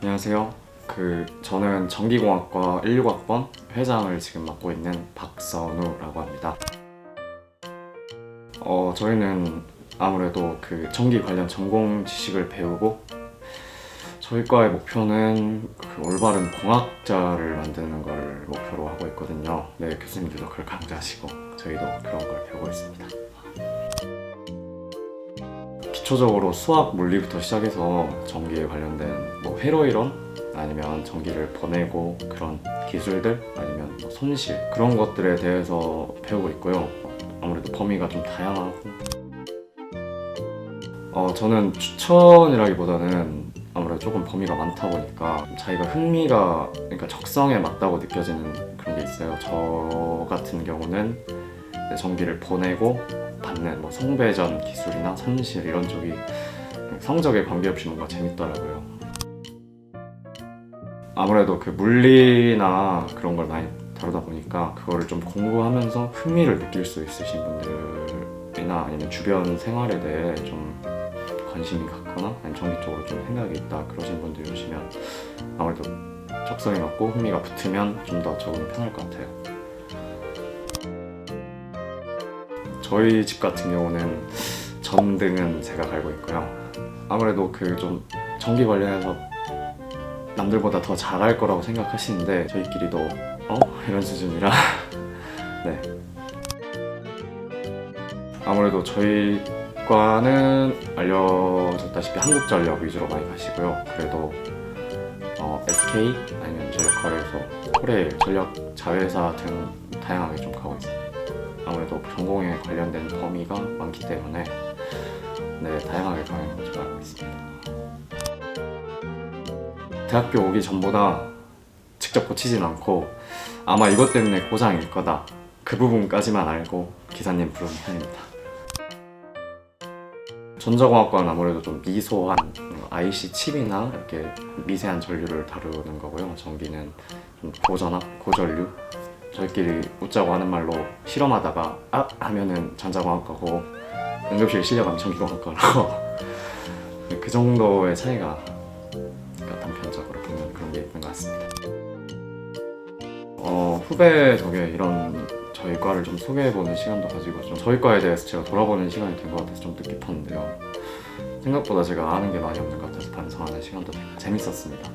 안녕하세요. 그 저는 전기공학과 16학번 회장을 지금 맡고 있는 박선우라고 합니다. 어 저희는 아무래도 그 전기 관련 전공 지식을 배우고 저희 과의 목표는 그 올바른 공학자를 만드는 걸 목표로 하고 있거든요. 네 교수님들도 그걸 강조하시고 저희도 그런 걸 배우고 있습니다. 기초적으로 수학 물리부터 시작해서 전기에 관련된 뭐 회로 이론 아니면 전기를 보내고 그런 기술들 아니면 뭐 손실 그런 것들에 대해서 배우고 있고요. 아무래도 범위가 좀 다양하고 어 저는 추천이라기보다는 아무래도 조금 범위가 많다 보니까 자기가 흥미가 그러니까 적성에 맞다고 느껴지는 그런 게 있어요. 저 같은 경우는 전기를 보내고 받는 뭐 성배전 기술이나 손실 이런 쪽이 성적에 관계없이 뭔가 재밌더라고요. 아무래도 그 물리나 그런 걸 많이 다루다 보니까 그거를 좀 공부하면서 흥미를 느낄 수 있으신 분들이나 아니면 주변 생활에 대해 좀 관심이 갔거나 아니면 전기 쪽으로 좀 생각이 있다 그러신 분들이 오시면 아무래도 적성에 맞고 흥미가 붙으면 좀 더 적응이 편할 것 같아요. 저희 집 같은 경우는 전등은 제가 갈고 있고요. 아무래도 그 좀 전기 관련해서 남들보다 더 잘할 거라고 생각하시는데 저희끼리도 어 이런 수준이라 네 아무래도 저희 과는 알려졌다시피 한국전력 위주로 많이 가시고요. 그래도 어, SK 아니면 전력 거래소, 코레일, 전력 자회사 등 다양하게 좀 가고 있습니다. 아무래도 전공에 관련된 범위가 많기 때문에 네 다양하게 가는 것을 알고 있습니다. 대학교 오기 전보다 직접 고치진 않고 아마 이것 때문에 고장일 거다 그 부분까지만 알고 기사님 부르는 편입니다. 전자공학과는 아무래도 좀 미소한 IC 칩이나 이렇게 미세한 전류를 다루는 거고요. 전기는 좀 고전압, 고전류 저희끼리 웃자고 하는 말로 실험하다가 아 하면은 전자공학과고 응급실 실려가면 전기공학과라고 그 정도의 차이가 그러니까 단편적으로 보면 그런 게 있는 것 같습니다. 어, 후배 덕에 이런 저희 과를 좀 소개해보는 시간도 가지고 좀 저희 과에 대해서 제가 돌아보는 시간이 된 것 같아서 좀 뜻깊었는데요. 생각보다 제가 아는 게 많이 없는 것 같아서 반성하는 시간도 되고 재밌었습니다.